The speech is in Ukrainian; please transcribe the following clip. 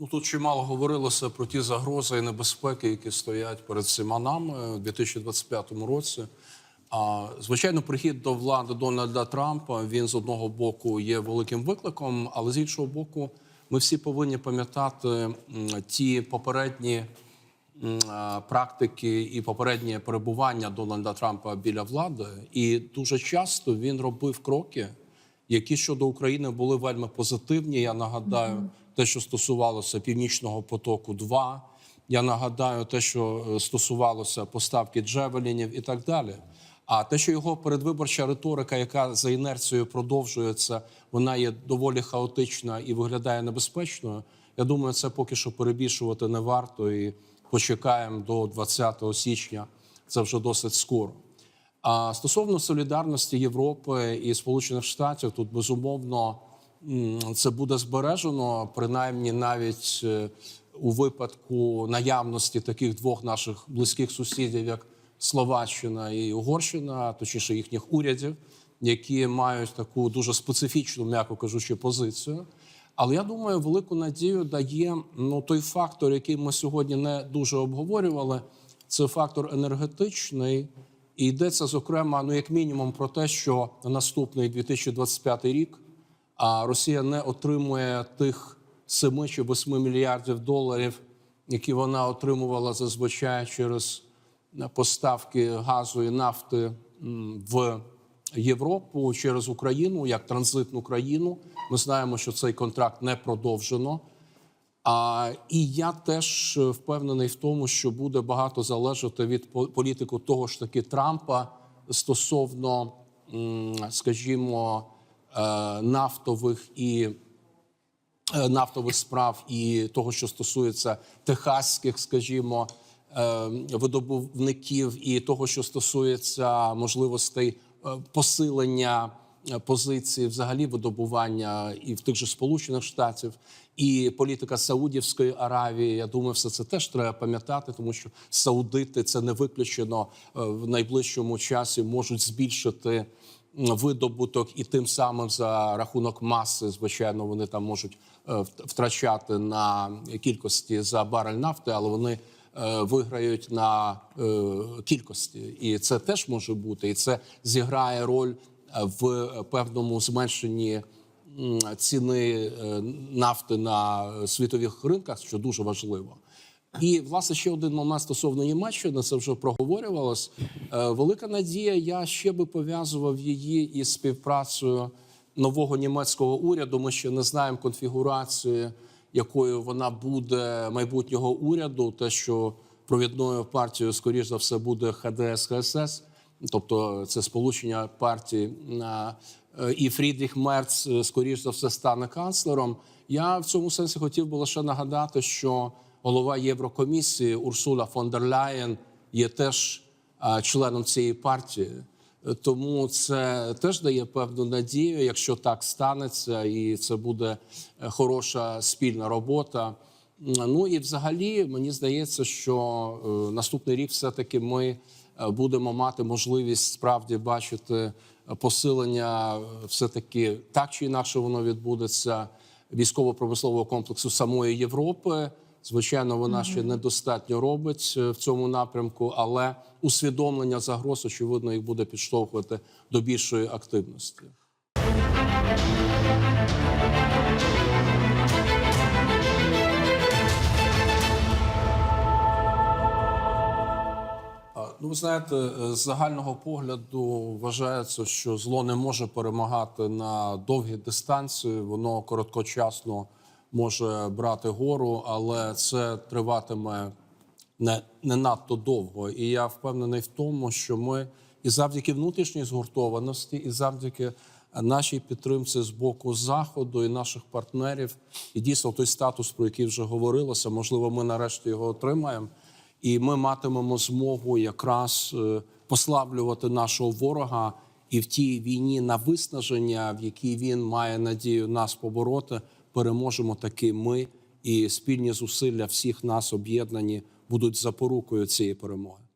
Ну тут чимало говорилося про ті загрози і небезпеки, які стоять перед всіма нами у 2025 році. А звичайно, прихід до влади Дональда Трампа він з одного боку є великим викликом, але з іншого боку, ми всі повинні пам'ятати ті попередні практики і попереднє перебування Дональда Трампа біля влади. І дуже часто він робив кроки, які щодо України були вельми позитивні. Я нагадаю, те, що стосувалося Північного потоку, 2 Я нагадаю, те, що е, стосувалося поставки джевелінів і так далі. А те, що його передвиборча риторика, яка за інерцією продовжується, вона є доволі хаотична і виглядає небезпечною. Я думаю, це поки що перебільшувати не варто і почекаємо до 20 січня. Це вже досить скоро. А стосовно солідарності Європи і Сполучених Штатів, тут безумовно це буде збережено, принаймні навіть е, у випадку наявності таких двох наших близьких сусідів, як Словаччина і Угорщина, точніше їхніх урядів, які мають таку дуже специфічну, м'яко кажучи, позицію. Але я думаю, велику надію дає ну той фактор, який ми сьогодні не дуже обговорювали. Це фактор енергетичний, і йдеться зокрема, ну як мінімум, про те, що на наступний 2025 рік Росія не отримує тих 7 чи 8 мільярдів доларів, які вона отримувала зазвичай через поставки газу і нафти в Європу через Україну як транзитну країну. Ми знаємо, що цей контракт не продовжено. А, і я теж е, впевнений в тому, що буде багато залежати від політику того ж таки Трампа стосовно, скажімо, е, нафтових і е, нафтових справ і того, що стосується техаських, скажімо, видобувників, і того, що стосується можливостей посилення позиції взагалі видобування і в тих же Сполучених Штатів, і політика Саудівської Аравії. Я думаю, все це теж треба пам'ятати, тому що саудити це не виключено е, в найближчому часі можуть збільшити видобуток, і тим самим за рахунок маси, звичайно, вони там можуть е, втрачати на кількості за барель нафти, але вони е, виграють на кількості, і це теж може бути, і це зіграє роль в певному зменшенні ціни е, нафти на світових ринках, що дуже важливо. І власне ще один момент стосовно Німеччини, це вже проговорювалось. Е, Велика надія. Я ще би пов'язував її із співпрацею нового німецького уряду. Ми ще не знаємо конфігурації, якою вона буде майбутнього уряду. Те, що провідною партією, скоріш за все, буде ХДС ХСС, тобто це сполучення партій на е, і Фрідріх Мерц, е, скоріш за все, стане канцлером. Я в цьому сенсі хотів би лише нагадати, що голова Єврокомісії Урсула фон дер Ляєн є теж е, членом цієї партії. Е, Тому це теж дає певну надію, якщо так станеться, і це буде е, хороша спільна робота. Ну і взагалі мені здається, що е, наступний рік все-таки ми е, будемо мати можливість справді бачити е, посилення, е, все-таки так чи інакше воно відбудеться військово-промислового комплексу самої Європи. Звичайно, вона ще недостатньо робить в цьому напрямку, але усвідомлення загроз, очевидно, їх буде підштовхувати до більшої активності. Ну, ви знаєте, е, з загального погляду вважається, що зло не може перемагати на довгі дистанції. Воно короткочасно може брати гору, але це триватиме не, не надто довго. І я впевнений в тому, що ми і завдяки внутрішній згуртованості, і завдяки нашій підтримці з боку заходу і наших партнерів, і дійсно той статус, про який вже говорилося, можливо, ми нарешті його отримаємо. І ми матимемо змогу якраз е, послаблювати нашого ворога і в тій війні на виснаження, в якій він має надію нас побороти, переможемо таки ми, і спільні зусилля всіх нас об'єднані будуть запорукою цієї перемоги.